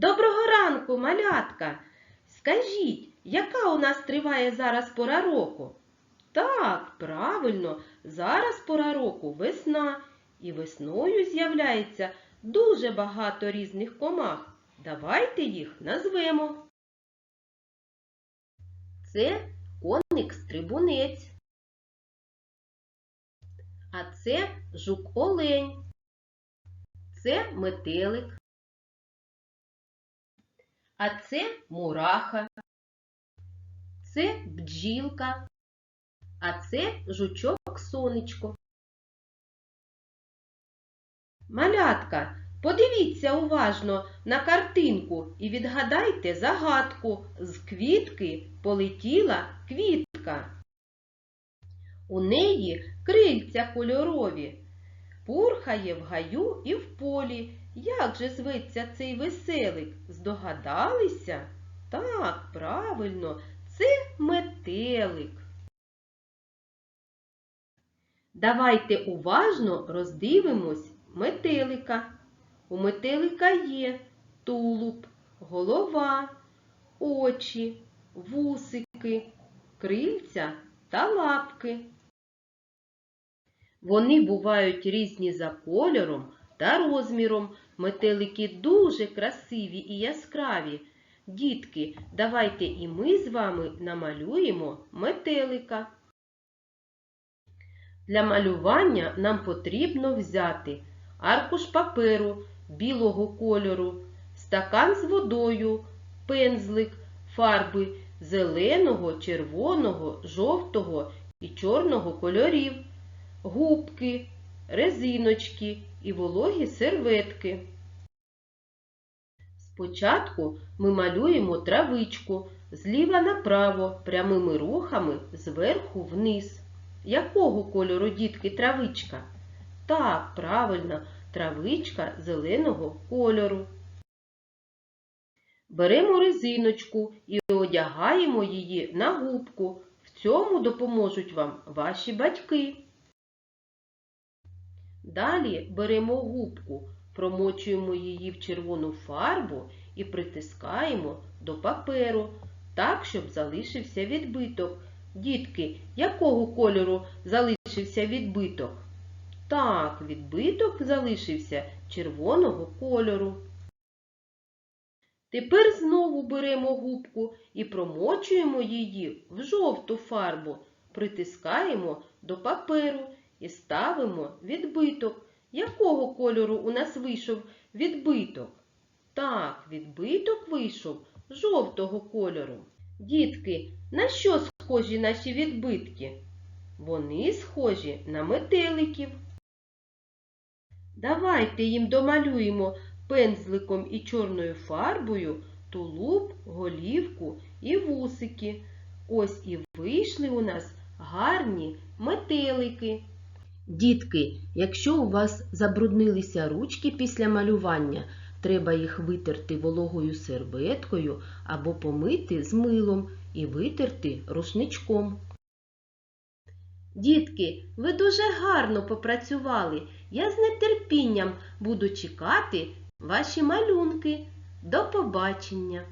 Доброго ранку, малятка! Скажіть, яка у нас триває зараз пора року? Так, правильно, зараз пора року весна, і весною з'являється дуже багато різних комах. Давайте їх назвемо. Це коник-стрибунець. А це жук-олень. Це метелик. А це мураха. Це бджілка. А це жучок сонечко. Малятка, подивіться уважно на картинку і відгадайте загадку. З квітки полетіла квітка. У неї крильця кольорові, пурхає в гаю і в полі. Як же зветься цей веселик? Здогадалися? Так, правильно, це метелик. Давайте уважно роздивимось метелика. У метелика є тулуб, голова, очі, вусики, крильця та лапки. Вони бувають різні за кольором та розміром. Метелики дуже красиві і яскраві. Дітки, давайте і ми з вами намалюємо метелика. Для малювання нам потрібно взяти аркуш паперу білого кольору, стакан з водою, пензлик, фарби зеленого, червоного, жовтого і чорного кольорів, губки, резиночки і вологі серветки. Спочатку ми малюємо травичку зліва направо прямими рухами зверху вниз. Якого кольору дітки травичка? Так, правильно, травичка зеленого кольору. Беремо резиночку і одягаємо її на губку. В цьому допоможуть вам ваші батьки. Далі беремо губку, промочуємо її в червону фарбу і притискаємо до паперу, так, щоб залишився відбиток. Дітки, якого кольору залишився відбиток? Так, відбиток залишився червоного кольору. Тепер знову беремо губку і промочуємо її в жовту фарбу, притискаємо до паперу і ставимо відбиток. Якого кольору у нас вийшов відбиток? Так, відбиток вийшов жовтого кольору. Дітки, на що схожі наші відбитки? Вони схожі на метеликів. Давайте їм домалюємо пензликом і чорною фарбою тулуб, голівку і вусики. Ось і вийшли у нас гарні метелики. Дітки, якщо у вас забруднилися ручки після малювання, треба їх витерти вологою серветкою або помити з милом і витерти рушничком. Дітки, ви дуже гарно попрацювали. Я з нетерпінням буду чекати ваші малюнки. До побачення!